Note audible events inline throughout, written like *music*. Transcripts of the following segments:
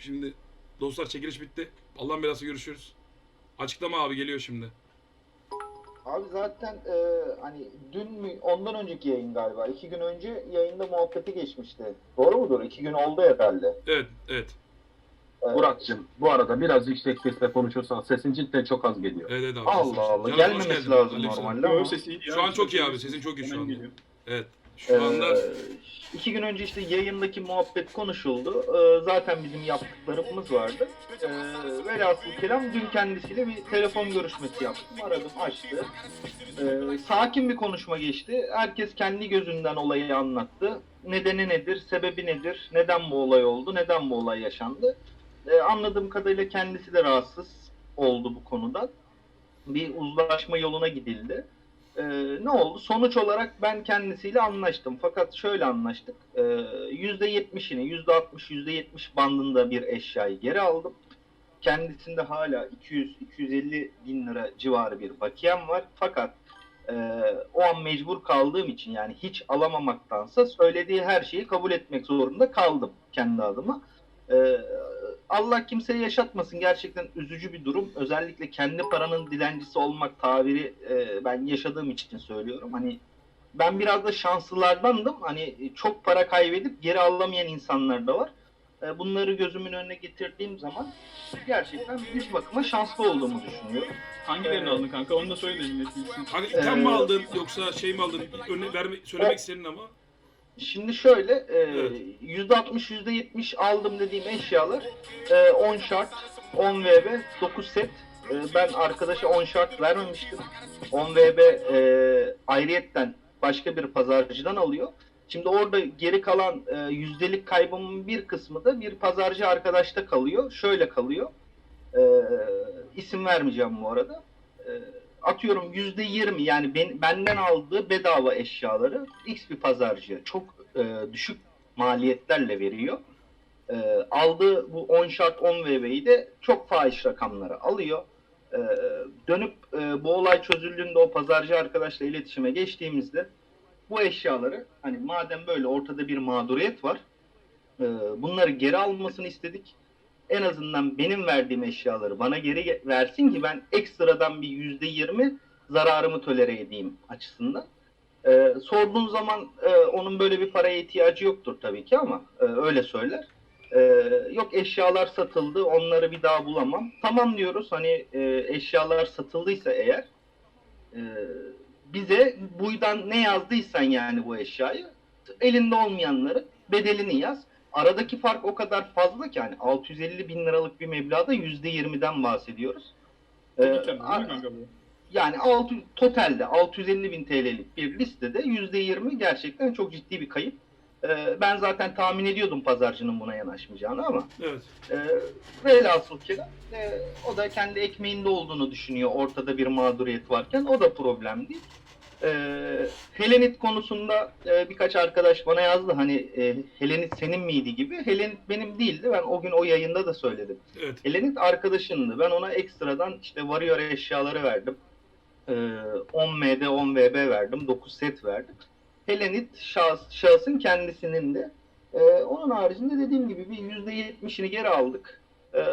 Şimdi dostlar çekiliş bitti. Allah'ın belası görüşürüz. Açıklama abi geliyor şimdi. Abi zaten e, hani dün mü ondan önceki yayın galiba. iki gün önce yayında muhabbeti geçmişti. Doğru mudur? İki gün oldu herhalde. Evet evet. Evet. Burak'cığım bu arada biraz yüksek sesle konuşursan sesin cidden çok az geliyor. Evet evet abi. Allah Allah. Canım, hoş Gelmemesi geldin. lazım normalde ama. Yo, sesi iyi ya. Şu an çok iyi abi, sesin çok iyi şu hemen geliyor. Evet. Şu anda Ee, iki gün önce işte yayındaki muhabbet konuşuldu. Ee, zaten bizim yaptıklarımız vardı. Ee, velhasıl kelam dün kendisiyle bir telefon görüşmesi yaptım. Aradım, açtı. Ee, sakin bir konuşma geçti. Herkes kendi gözünden olayı anlattı. Nedeni nedir, sebebi nedir, neden bu olay oldu, neden bu olay yaşandı. Ee, anladığım kadarıyla kendisi de rahatsız oldu bu konudan. Bir uzlaşma yoluna gidildi. Ee, ne oldu? Sonuç olarak ben kendisiyle anlaştım. Fakat şöyle anlaştık. Ee, %70'ini, %60, %70 bandında bir eşyayı geri aldım. Kendisinde hala 200-250 bin lira civarı bir bakiyem var. Fakat e, o an mecbur kaldığım için yani hiç alamamaktansa söylediği her şeyi kabul etmek zorunda kaldım kendi adıma. Ee, Allah kimseye yaşatmasın. Gerçekten üzücü bir durum. Özellikle kendi paranın dilencisi olmak tabiri e, ben yaşadığım için söylüyorum. Hani ben biraz da şanslılardandım. Hani çok para kaybedip geri alamayan insanlar da var. E, bunları gözümün önüne getirdiğim zaman gerçekten bir bakıma şanslı olduğumu düşünüyorum. Hangilerini Ee, aldın kanka? Onu da söyle de millet bilsin. hani mi Ee, aldın yoksa şey mi aldın? Örne verme, söylemek o- istedin ama. Şimdi şöyle e, Evet. %60 %70 aldım dediğim eşyalar e, 10 şart, 10 VB, 9 set. E, ben arkadaşa 10 şart vermemiştim. 10 VB e, ayrıyetten başka bir pazarcıdan alıyor. Şimdi orada geri kalan e, yüzdelik kaybımın bir kısmı da bir pazarcı arkadaşta kalıyor. Şöyle kalıyor. E, isim vermeyeceğim bu arada. E, atıyorum yüzde yirmi yani ben, benden aldığı bedava eşyaları X bir pazarcıya çok e, düşük maliyetlerle veriyor. E, aldığı bu 10 şart 10 VB'yi de çok fahiş rakamlara alıyor. E, dönüp e, bu olay çözüldüğünde o pazarcı arkadaşla iletişime geçtiğimizde bu eşyaları hani madem böyle ortada bir mağduriyet var e, bunları geri almasını istedik. En azından benim verdiğim eşyaları bana geri ge- versin ki ben ekstradan bir yüzde yirmi zararımı tolere edeyim açısından. Ee, sorduğun zaman e, onun böyle bir paraya ihtiyacı yoktur tabii ki ama e, öyle söyler. Ee, yok eşyalar satıldı onları bir daha bulamam. Tamam diyoruz hani e, eşyalar satıldıysa eğer e, bize buydan ne yazdıysan yani bu eşyayı elinde olmayanları bedelini yaz. Aradaki fark o kadar fazla ki hani 650 bin liralık bir meblağda %20'den bahsediyoruz. Ee, yani 6, totalde 650 bin TL'lik bir listede %20 gerçekten çok ciddi bir kayıp. Ee, ben zaten tahmin ediyordum pazarcının buna yanaşmayacağını ama Evet. e, velhasıl kelam e, o da kendi ekmeğinde olduğunu düşünüyor ortada bir mağduriyet varken o da problem değil. E, Helenit konusunda e, birkaç arkadaş bana yazdı hani e, Helenit senin miydi gibi. Helenit benim değildi ben o gün o yayında da söyledim. Evet. Helenit arkadaşındı. Ben ona ekstradan işte Warrior eşyaları verdim. Ee, 10 MD 10 VB verdim. 9 set verdim. Helenit şahıs, şahsın kendisinin de. Ee, onun haricinde dediğim gibi bir %70'ini geri aldık. Ee,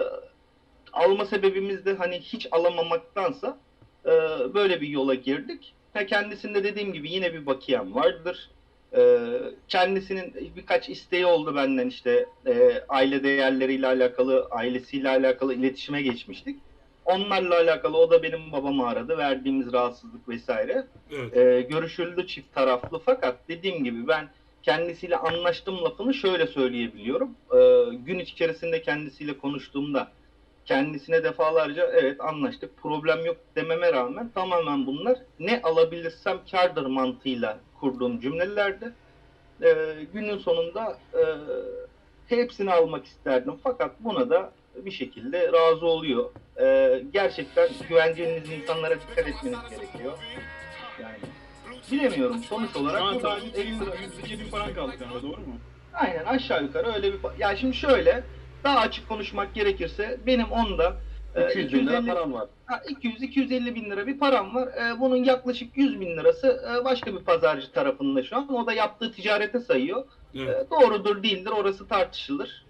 alma sebebimiz de hani hiç alamamaktansa e, böyle bir yola girdik. Ha, kendisinde dediğim gibi yine bir bakiyem vardır. Ee, kendisinin birkaç isteği oldu benden işte e, aile değerleriyle alakalı, ailesiyle alakalı iletişime geçmiştik. Onlarla alakalı o da benim babamı aradı. Verdiğimiz rahatsızlık vesaire. Evet. Ee, görüşüldü çift taraflı fakat dediğim gibi ben kendisiyle anlaştım lafını şöyle söyleyebiliyorum. Ee, gün içerisinde kendisiyle konuştuğumda kendisine defalarca evet anlaştık problem yok dememe rağmen tamamen bunlar ne alabilirsem kardır mantığıyla kurduğum cümlelerdi. Ee, günün sonunda e, hepsini almak isterdim fakat buna da bir şekilde razı oluyor. Ee, gerçekten güveneceğiniz insanlara dikkat etmeniz gerekiyor. Yani bilemiyorum sonuç olarak Şu an sadece ekstra- 102 bin paran kaldı kanka doğru mu? Aynen aşağı yukarı öyle bir... Ya şimdi şöyle daha açık konuşmak gerekirse benim onda e, 200 bin lira 250 param var. 200-250 bin lira bir param var. E, bunun yaklaşık 100 bin lirası e, başka bir pazarcı tarafında şu an. O da yaptığı ticarete sayıyor. Evet. E, doğrudur değildir orası tartışılır.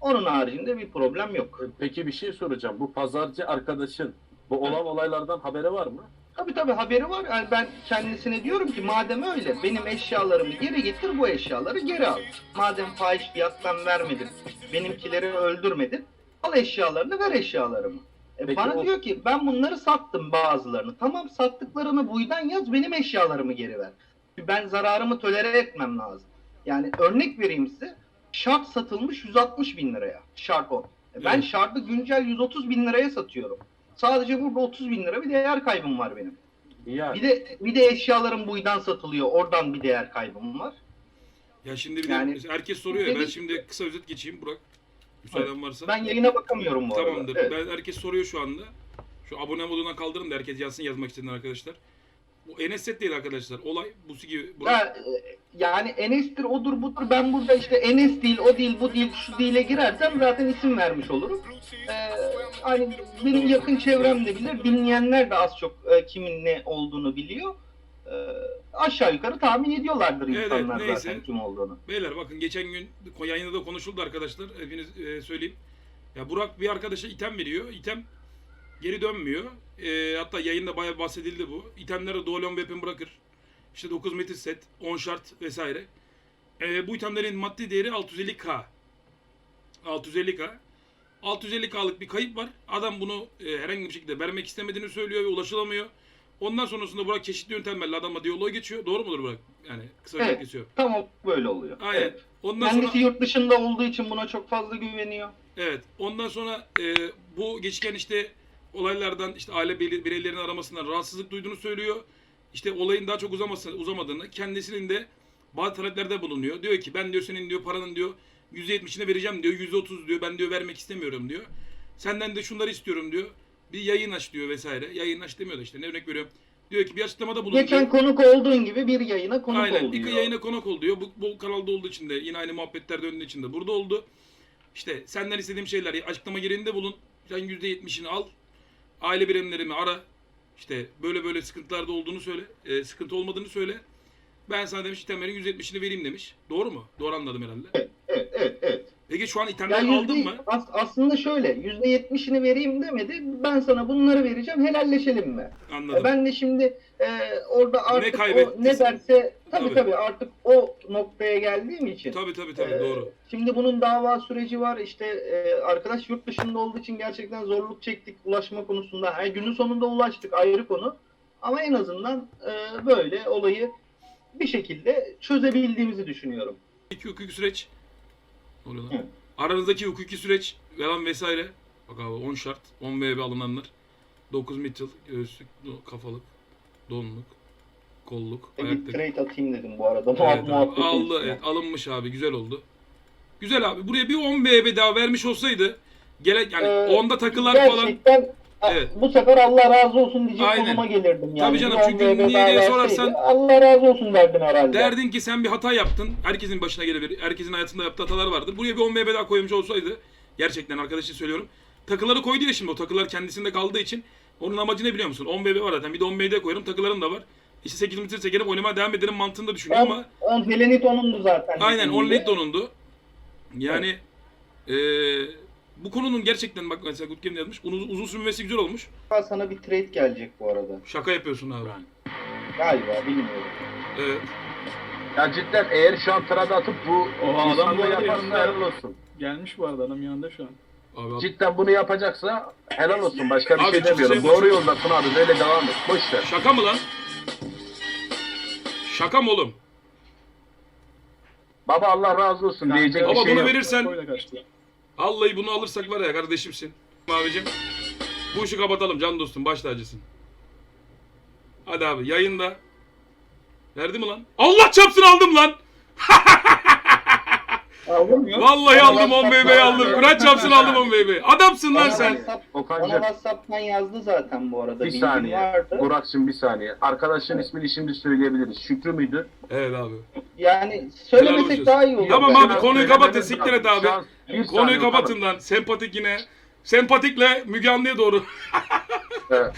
Onun haricinde bir problem yok. Peki bir şey soracağım. Bu pazarcı arkadaşın bu olan olaylardan haberi var mı? Tabii tabii haberi var. Yani ben kendisine diyorum ki madem öyle benim eşyalarımı geri getir bu eşyaları geri al. Madem fahiş fiyattan vermedin, benimkileri öldürmedin, al eşyalarını ver eşyalarımı. E Peki bana o- diyor ki ben bunları sattım bazılarını. Tamam sattıklarını buydan yaz benim eşyalarımı geri ver. Ben zararımı tolere etmem lazım. Yani örnek vereyim size. Şart satılmış 160 bin liraya. Şart o. E Ben Evet. şartı güncel 130 bin liraya satıyorum. Sadece burada 30 bin lira bir değer kaybım var benim. Yani. Bir de bir de eşyalarım buydan satılıyor. Oradan bir değer kaybım var. Ya şimdi bir de Yani- mesela herkes soruyor ya ben şimdi kısa özet geçeyim Burak. Müsaaden varsa. Ben yayına bakamıyorum bu arada. Tamamdır. Evet. Ben herkes soruyor şu anda. Şu abone moduna kaldırın da herkes yazsın yazmak isteyen arkadaşlar. Bu Enes set değil arkadaşlar. Olay bu gibi. Ya, e, yani Enes'tir, odur budur. Ben burada işte Enes değil, o değil, bu değil, şu değile girersem zaten isim vermiş olurum. Ee, hani benim yakın çevremde bilir, bilmeyenler de az çok e, kimin ne olduğunu biliyor. Ee, aşağı yukarı tahmin ediyorlardır Evet, insanlar neyse. zaten kim olduğunu. Beyler bakın geçen gün yayında da konuşuldu arkadaşlar. Hepiniz e, söyleyeyim. Ya Burak bir arkadaşa item veriyor. İtem geri dönmüyor. E, hatta yayında bayağı bahsedildi bu. İtemleri Dolon Weapon bırakır. İşte 9 metre set, 10 şart vesaire. E, bu itemlerin maddi değeri 650k. 650k. 650k'lık bir kayıp var. Adam bunu e, herhangi bir şekilde vermek istemediğini söylüyor ve ulaşılamıyor. Ondan sonrasında Burak çeşitli yöntemlerle adamla diyaloğa geçiyor. Doğru mudur Burak? Yani kısa Evet. evet. geçiyor. Tam o böyle oluyor. Aynen. Evet. Ondan sonra Kendisi yurt dışında olduğu için buna çok fazla güveniyor. Evet. Ondan sonra e, bu geçken işte olaylardan işte aile birey- bireylerinin aramasından rahatsızlık duyduğunu söylüyor. İşte olayın daha çok uzaması, uzamadığını, kendisinin de bazı taleplerde bulunuyor. Diyor ki ben diyor senin diyor paranın diyor %70'ini vereceğim diyor. %30 diyor. Ben diyor vermek istemiyorum diyor. Senden de şunları istiyorum diyor. Bir yayın aç diyor vesaire. Yayın aç demiyor da işte ne örnek veriyorum. Diyor ki bir açıklamada bulun Geçen diyor. konuk olduğun gibi bir yayına konuk Aynen. ol Bir diyor. yayına konuk ol diyor. Bu, bu kanalda olduğu için de yine aynı muhabbetler döndüğü için de burada oldu. İşte senden istediğim şeyler açıklama yerinde bulun. Sen %70'ini al. Aile birimlerimi ara. İşte böyle böyle sıkıntılarda olduğunu söyle. e, sıkıntı olmadığını söyle. Ben sana demiş itemlerin %70'ini vereyim demiş. Doğru mu? Doğru anladım herhalde. Evet, evet, evet. Peki şu an itemleri yüzde- aldın mı? as- aslında şöyle, yüzde yetmişini vereyim demedi. Ben sana bunları vereceğim, helalleşelim mi? E, Anladım. Ben de şimdi e, orada artık o kaybettiysen? ne derse, tabii Tabii. tabii artık o noktaya geldiğim için. Tabii tabii tabii e, doğru. Şimdi bunun dava süreci var. İşte e, arkadaş yurt dışında olduğu için gerçekten zorluk çektik ulaşma konusunda. Yani günün sonunda ulaştık ayrı konu. Ama en azından e, böyle olayı bir şekilde çözebildiğimizi düşünüyorum. İki hukuki süreç. Ne oluyor lan? Hı. Aranızdaki hukuki süreç falan vesaire. Bak abi 10 şart. 10 VB alınanlar. 9 metal, göğüslük, kafalık, donluk, kolluk, E, bir ayaktaki. trade atayım dedim bu arada. Evet abi, aldı, evet, alınmış abi güzel oldu. Güzel abi. Buraya bir 10 VB daha vermiş olsaydı gerek yani Ee, onda takılar falan Gerçekten Evet. bu sefer Allah razı olsun diyecek Aynen. konuma gelirdim yani. Tabii canım, çünkü niye diye sorarsan- Allah razı olsun derdin herhalde. Derdin ki sen bir hata yaptın. Herkesin başına gelebilir. Herkesin hayatında yaptığı hatalar vardır. Buraya bir 10 MB daha koymuş olsaydı gerçekten arkadaşın söylüyorum. Takıları koydu ya şimdi o takılar kendisinde kaldığı için onun amacı ne biliyor musun? 10 BB var zaten. Bir de 10 BB koyarım takılarım da var. İşte 8 metre çekerim oynamaya devam ederim mantığında düşünüyor On, ama on Helenit onundu zaten. aynen dediğim 10 gibi. led donundu. Yani eee, bu konunun gerçekten bak mesela Good Game yazmış. Uzun, uzun sürmesi güzel olmuş. Sana bir trade gelecek bu arada. Şaka yapıyorsun abi. Galiba bilmiyorum. Evet. Ya cidden eğer şu an trade atıp bu Oha, adam insanlığı bu arada yaparsa helal olsun. Gelmiş bu arada adam yanında şu an. Abi, abi. Cidden bunu yapacaksa helal olsun. Başka bir Abi şey çok demiyorum. şey Doğru yoldasın abi. Böyle devam et. Boş ver. Şaka mı lan? Şaka mı oğlum? Baba Allah razı olsun diyecek Baba bir şey bunu yok. verirsen Koyla kaçtı. Vallahi bunu alırsak var ya kardeşimsin. Abicim. Bu işi kapatalım can dostum baş tacısın. Hadi abi yayında. Verdi mi lan? Allah çapsın aldım lan. *laughs* Aldın mı? Vallahi Bana aldım 10 WhatsApp'tan BB'yi aldım. Kur'an çapsın aldım 10 BB'yi. Adamsın lan Bana sen. WhatsApp- Okan'cığım. Bana WhatsApp'tan yazdı zaten bu arada. Bir Bilgim saniye. Vardı. Burak'cığım bir saniye. Arkadaşın ismini şimdi söyleyebiliriz. Şükrü müydü? Evet abi. Yani Helal söylemesek daha iyi olur. Tamam abi, konuyu kapatın, siktir et abi. Bir Konuyu saniye kapatın lan. Sempatik yine. Sempatikle Müge Anlı'ya doğru. Evet.